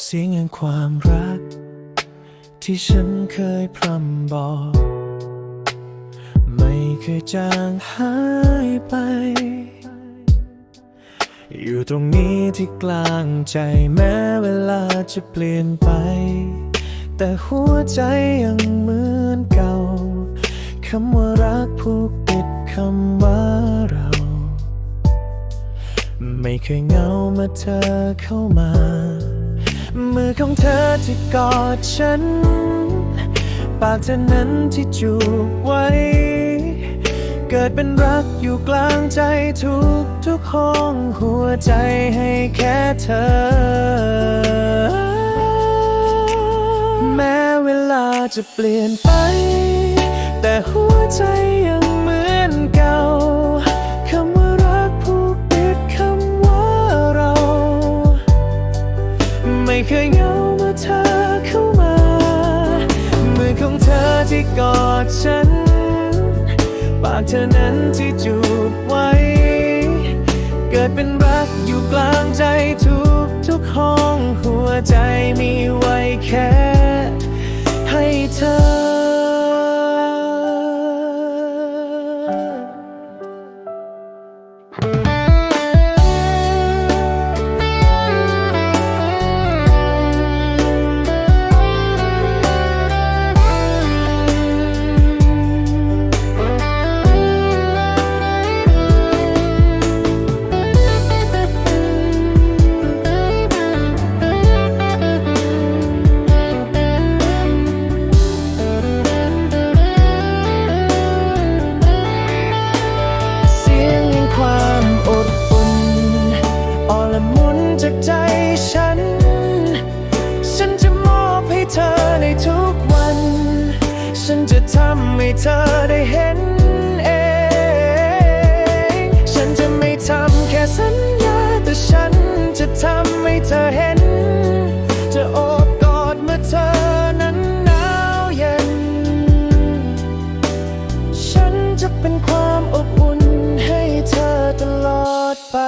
เสียงแห่งความรัก ที่ฉันเคยพร่ำบอก ไม่เคยจางหายไป อยู่ตรงนี้ที่กลางใจแม้เวลาจะเปลี่ยนไป แต่หัวใจยังเหมือนเก่าคำว่ารักผูกติดคำว่า ไม่เคยเงาเมื่อเธอเข้ามา มือของเธอที่กอดฉัน ปากเธอนั้นที่จูบไว้ เกิดเป็นรักอยู่กลางใจทุกทุกห้องหัวใจให้แค่เธอ แม้เวลาจะเปลี่ยนไป แต่หัวใจยัง เคยเหงาเมื่อเธอเข้ามา มือของเธอที่กอดฉัน ปากเธอนั้นที่จูบไว้ เกิดเป็นรักอยู่กลางใจทุก ละมุนจากใจฉัน ฉันจะมอบให้เธอในทุกวัน ฉันจะทำให้เธอได้เห็นเอง ฉันจะไม่ทำแค่สัญญา แต่ฉันจะทำให้เธอเห็น จะโอบกอดเมื่อเธอนั้นหนาวเย็น ฉันจะเป็นความอบอุ่นให้เธอตลอดไป